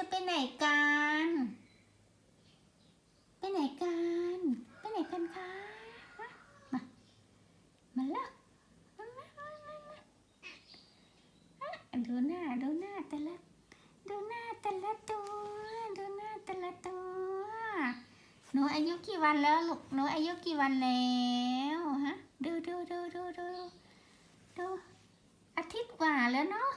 จะไปไหนกัน ไปไหนกัน ไปไหนกันคะมามาละมามามามาดูหน้าดูหน้าแต่ละดูหน้าแต่ละตัวดูหน้าแต่ละตัวหนูอายุกี่วันแล้วลูกหนูอายุกี่วันแล้วฮะดูดูดูดูดูดูอาทิตย์กว่าแล้วเนาะ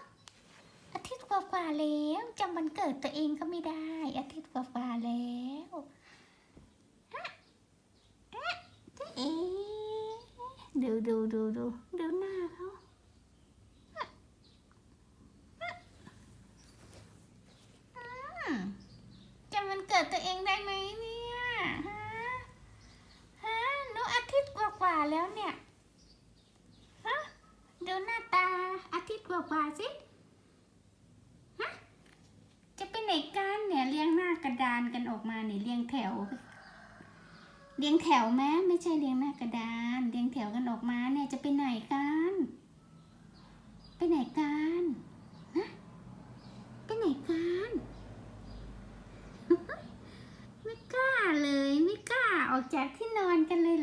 ว่ากว่าแล้วจำวันเกิดตัวเองก็ไม่ได้ อาทิตย์กว่ากว่าแล้วอะอะจ๊ะเดูดูดูดูดูหน้าเขาจำวันเกิดตัวเองได้ไหมเนี่ยฮะฮะหนูอาทิตย์กว่าๆแล้วเนี่ยฮะดูหน้าตาอาทิตย์กว่าๆสิจะไปไหนกันเนี่ยเรียงหน้ากระดานกันออกมาเนี่ยเรียงแถว เรียงแถวแม้ไม่ใช่เรียงหน้ากระดาน เรียงแถวกันออกมาเนี่ยจะไปไหนกันไปไหนกันนะไปไหนกันไม่กล้าเลยไม่กล้าออกจากที่นอนกันเลย